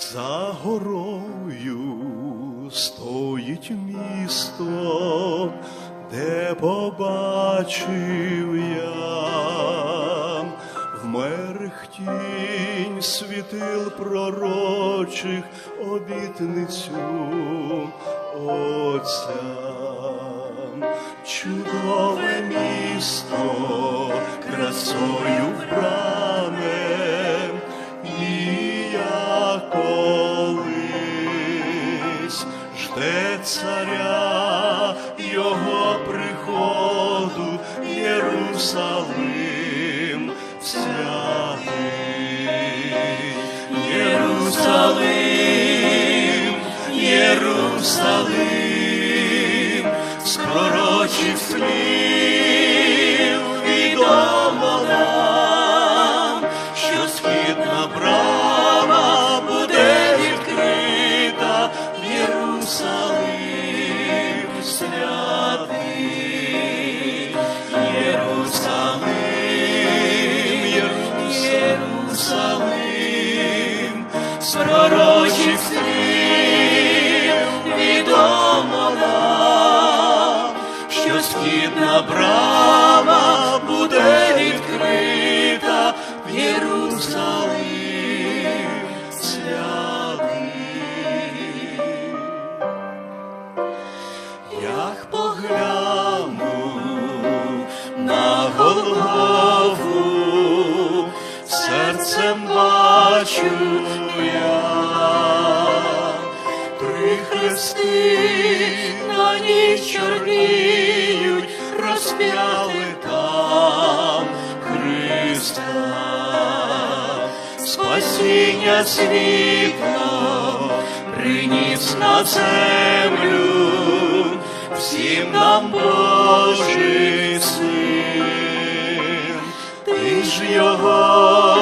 За горою стоїть місто, де побачив я в мерехтінь світил пророчих обітницю Отця. Чудове місто красою царя його приходу Єрусалим святий. Єрусалим, Єрусалим, з пророчих слів відомо нам, буде відкрита в Єрусалим святий. Єрусалим, Єрусалим, з пророчих слів відомо нам, що східна брама серцем бачу я прихрести на ній чорніють, розп'яли там Христа. Спасіння світло приніс на землю, всім нам Божий син, ж його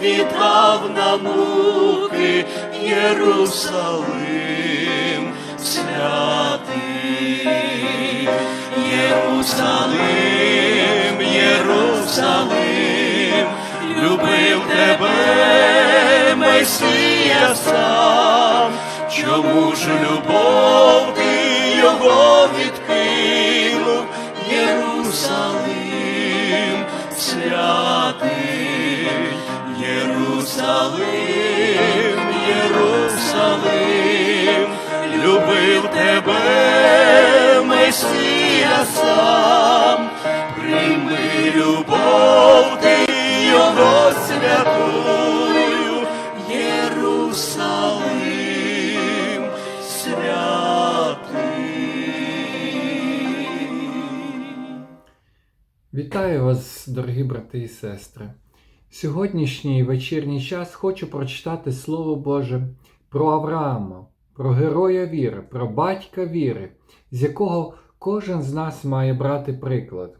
віддав на муки Єрусалим. Святий, Єрусалим, Єрусалим, любив тебе, Месія сам, чому ж любов ти його відкинув, Єрусалим святий, Єрусалим, Єрусалим, любив тебе, Месія сам, Вітаю вас, дорогі брати і сестри. Сьогоднішній вечірній час хочу прочитати Слово Боже про Авраама, про героя віри, про батька віри, з якого кожен з нас має брати приклад.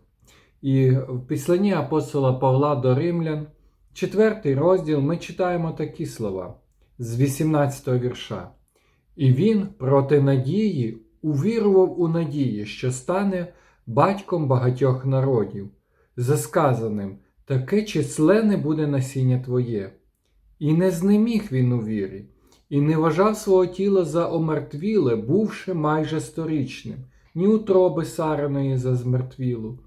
І в післанні апостола Павла до Римлян, четвертий розділ, ми читаємо такі слова з 18 вірша. І він проти надії увірував у надії, що стане батьком багатьох народів, за сказаним, таке численне буде насіння твоє. І не знеміг він у вірі, і не вважав свого тіла за омертвіле, бувши майже сторічним, ні утроби Сариної за змертвілу,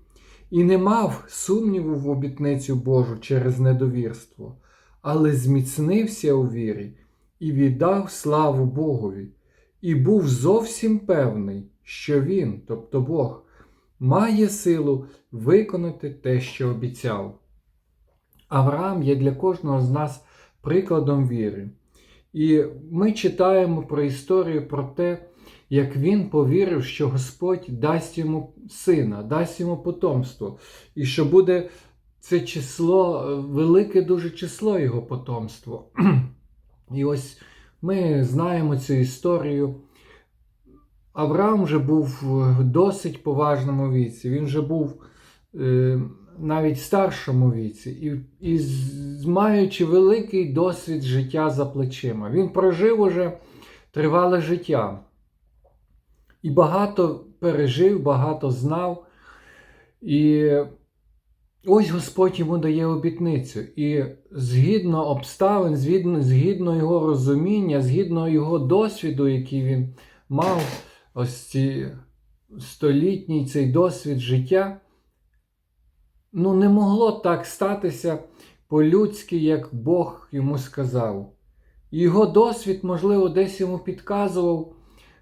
і не мав сумніву в обітницю Божу через недовірство, але зміцнився у вірі і віддав славу Богові, і був зовсім певний, що він, тобто Бог, має силу виконати те, що обіцяв. Авраам є для кожного з нас прикладом віри. І ми читаємо про історію про те, як він повірив, що Господь дасть йому сина, дасть йому потомство, і що буде це число, велике дуже число його потомство. І ось ми знаємо цю історію. Авраам вже був в досить поважному віці. Він вже був е, навіть старшому віці, і, і маючи великий досвід життя за плечима. Він прожив уже тривале життя. І багато пережив, багато знав. І ось Господь йому дає обітницю, і згідно обставин, згідно, згідно його розуміння, згідно його досвіду, який він мав, ось ці столітній цей досвід життя, ну не могло так статися по-людськи, як Бог йому сказав. Його досвід, можливо, десь йому підказував,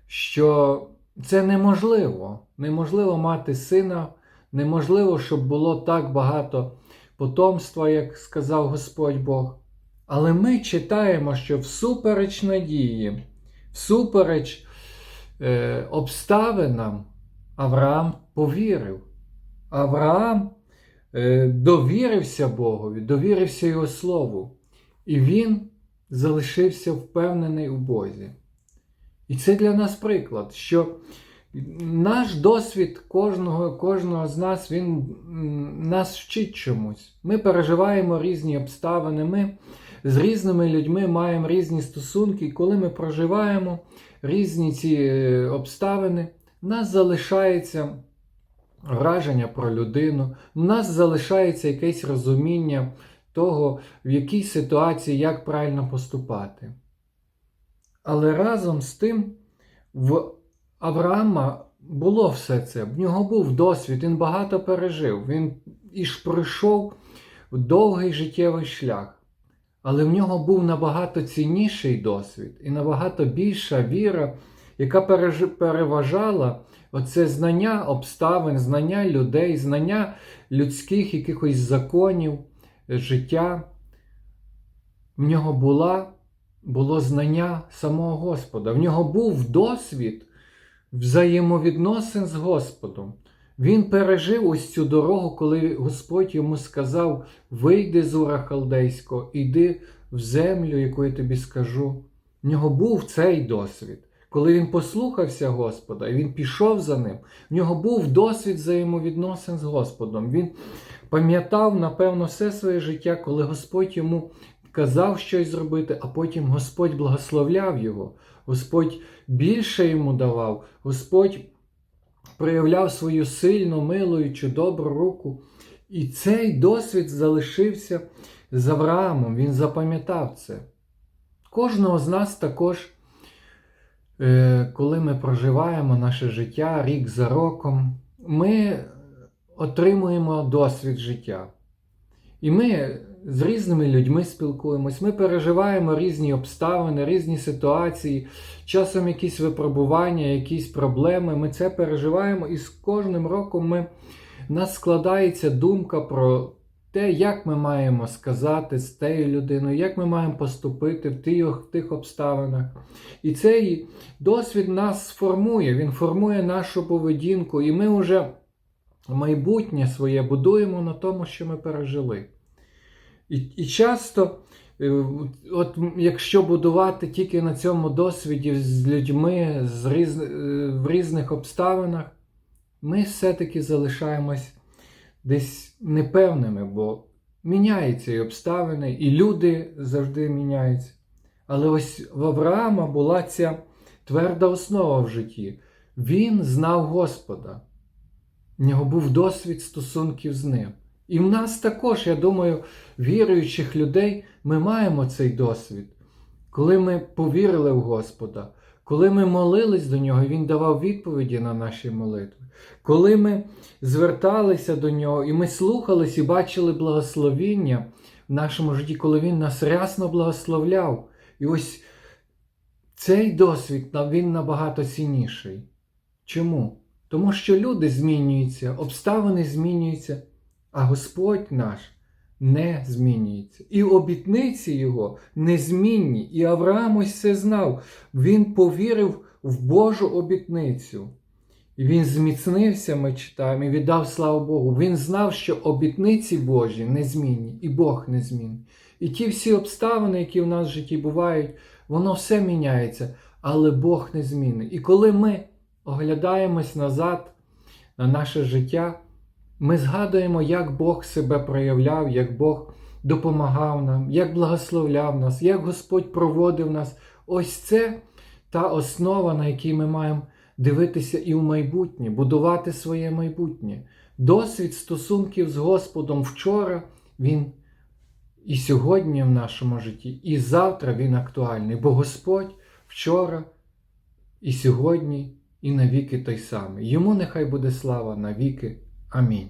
що це неможливо. Неможливо мати сина, неможливо, щоб було так багато потомства, як сказав Господь Бог. Але ми читаємо, що всупереч надії, всупереч е, обставинам, Авраам повірив. Авраам е, довірився Богові, довірився Його Слову. І він залишився впевнений у Бозі. І це для нас приклад, що наш досвід кожного, кожного з нас, він нас вчить чомусь. Ми переживаємо різні обставини, ми з різними людьми маємо різні стосунки, і коли ми проживаємо різні ці е, обставини, в нас залишається враження про людину, в нас залишається якесь розуміння того, в якій ситуації як правильно поступати. Але разом з тим в Авраама було все це, в нього був досвід, він багато пережив, він іж пройшов довгий життєвий шлях. Але в нього був набагато цінніший досвід і набагато більша віра, яка переважала оце знання обставин, знання людей, знання людських якихось законів, е, життя. В нього була, було знання самого Господа. В нього був досвід взаємовідносин з Господом. Він пережив ось цю дорогу, коли Господь йому сказав: вийди з Ура Халдейського, іди в землю, яку я тобі скажу. В нього був цей досвід. Коли він послухався Господа і він пішов за ним, в нього був досвід взаємовідносин з Господом. Він пам'ятав, напевно, все своє життя, коли Господь йому казав щось зробити, а потім Господь благословляв його, Господь більше йому давав, Господь проявляв свою сильну, милуючу, добру руку. І цей досвід залишився з Авраамом, він запам'ятав це. Кожного з нас також, е, коли ми проживаємо наше життя рік за роком, ми отримуємо досвід життя. І ми з різними людьми спілкуємось, ми переживаємо різні обставини, різні ситуації, часом якісь випробування, якісь проблеми. Ми це переживаємо, і з кожним роком ми, нас складається думка про те, як ми маємо сказати з тією людиною, як ми маємо поступити в тих, в тих обставинах. І цей досвід нас формує, він формує нашу поведінку, і ми вже майбутнє своє будуємо на тому, що ми пережили. І, і часто, е, от якщо будувати тільки на цьому досвіді з людьми з різ, е, в різних обставинах, ми все-таки залишаємось десь непевними, бо міняються і обставини, і люди завжди міняються. Але ось в Авраама була ця тверда основа в житті. Він знав Господа. В нього був досвід стосунків з ним. І в нас також, я думаю, віруючих людей, ми маємо цей досвід. Коли ми повірили в Господа, коли ми молились до нього, Він давав відповіді на наші молитви. Коли ми зверталися до нього, і ми слухались і бачили благословіння в нашому житті, коли Він нас рясно благословляв. І ось цей досвід він набагато цінніший. Чому? Тому що люди змінюються, обставини змінюються, а Господь наш не змінюється. І обітниці Його незмінні. І Авраам ось це знав. Він повірив в Божу обітницю. І він зміцнився, ми читаємо, і віддав славу Богу. Він знав, що обітниці Божі незмінні, і Бог незмінний. І ті всі обставини, які в нас в житті бувають, воно все міняється, але Бог незмінний. І коли ми оглядаємось назад на наше життя, ми згадуємо, як Бог себе проявляв, як Бог допомагав нам, як благословляв нас, як Господь проводив нас. Ось це та основа, на якій ми маємо дивитися і в майбутнє, будувати своє майбутнє. Досвід стосунків з Господом вчора він і сьогодні в нашому житті, і завтра він актуальний, бо Господь вчора і сьогодні, і навіки той самий. Йому нехай буде слава навіки. Амінь.